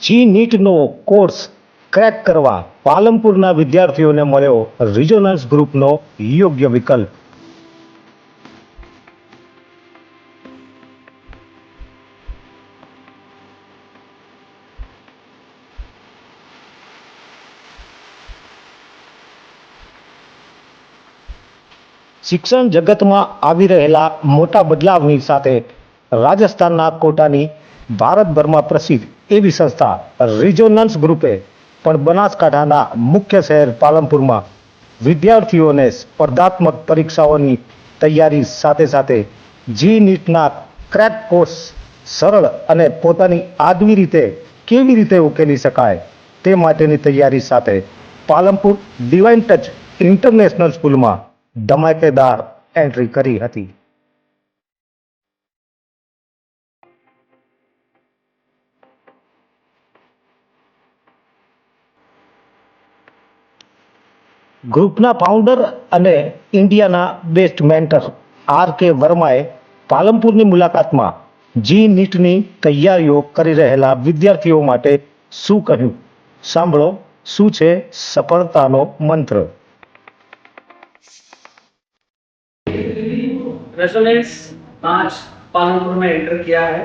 જી નીટનો course crack કરવા પાલનપુરના વિદ્યાર્થીઓને મળ્યો રિઝોનન્સ ગ્રુપનો યોગ્ય વિકલ્પ. શિક્ષણ જગતમાં આવી રહેલા મોટા બદલાવની સાથે રાજસ્થાનના કોટાની ભારતભરમાં પ્રસિદ્ધ એવી સંસ્થા રિઝોનન્સ ગ્રુપે પણ બનાસકાંઠાના મુખ્ય શહેર પાલનપુરમાં વિદ્યાર્થીઓને સ્પર્ધાત્મક પરીક્ષાઓની તૈયારી સાથે સાથે જી નીટના ક્રેક કોર્સ સરળ અને પોતાની આગવી રીતે કેવી રીતે ઉકેલી શકાય તે માટેની તૈયારી સાથે પાલનપુર ડિવાઇન ટચ ઇન્ટરનેશનલ સ્કૂલમાં ધમાકેદાર એન્ટ્રી કરી હતી. ગ્રુપના ફાઉન્ડર અને ઇન્ડિયાના બેસ્ટ મેન્ટર આર કે વર્માએ પાલનપુરની મુલાકાતમાં જી નીટની તૈયારીઓ કરી રહેલા વિદ્યાર્થીઓ માટે શું કહ્યું સાંભળો શું છે સફળતાનો મંત્ર रेजोनेंस आज पालनपुर में एंटर किया है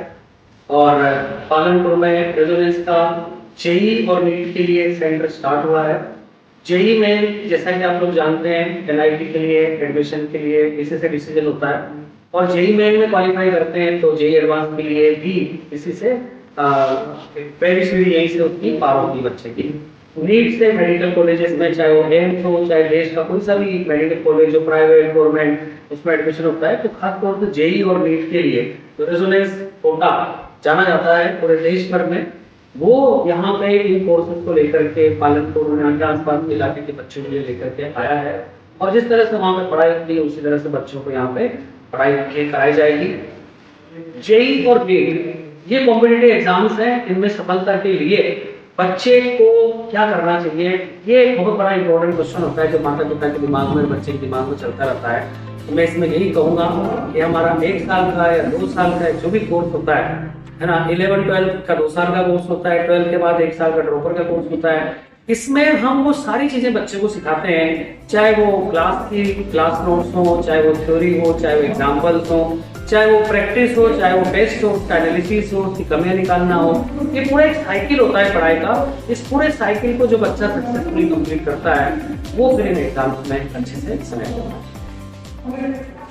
और पालनपुर में रेजोनेंस का जेई और नीट के लिए एक सेंटर स्टार्ट हुआ है जेई में जैसा कि आप लोग जानते हैं एनआईटी के लिए एडमिशन के लिए, इसी से डिसीज़न होता है। और जेई मेन में क्वालिफाई करते हैं तो जेई एडवांस के लिए भी इसी से पहली सीढ़ी यहीं से उसकी पार होगी बच्चे की। नीट से मेडिकल कॉलेजेस में, चाहे वो एम्स हो, चाहे देश का कोई सा भी मेडिकल कॉलेज हो प्राइवेट गवर्नमेंट उसमें एडमिशन होता है। तो खासतौर से जेई और नीट के लिए तो रेजोनेंस कोटा जाना जाता है पूरे देश भर में। वो यहाँ पे इन कोर्सेज को लेकर के, पालनपुर में के आसपास के इलाके के बच्चों के लिए लेकर के आया है। और जिस तरह से वहाँ पे पढ़ाई होती है, उसी तरह से बच्चों को यहाँ पे पढ़ाई कराई जाएगी। जेई और नीट ये कॉम्पिटेटिव एग्ज़ाम्स हैं। इनमें सफलता के लिए बच्चे को क्या करना चाहिए, ये बहुत बड़ा इंपॉर्टेंट क्वेश्चन होता है जो माता पिता के दिमाग में बच्चे के दिमाग में चलता रहता है। मैं इसमें यही कहूँगा कि हमारा एक साल का या दो साल का जो भी कोर्स होता है है ना इलेवन ट्वेल्थ का दो साल का कोर्स होता है ट्वेल्थ के बाद एक साल का ड्रॉपर का कोर्स होता है, इसमें हम वो सारी चीज़ें बच्चे को सिखाते हैं, चाहे वो क्लास की क्लास नोट्स हो, चाहे वो थ्योरी हो, चाहे वो एग्जाम्पल्स हो, चाहे वो प्रैक्टिस हो, चाहे वो टेस्ट हो एनालिसिस हो, उसकी कमियाँ निकालना हो, ये पूरा एक साइकिल होता है पढ़ाई का, इस पूरे साइकिल को जो बच्चा सक्सेसफुली कंप्लीट करता है, वो फिर इन एग्ज़ाम्स में अच्छे से समय Okay.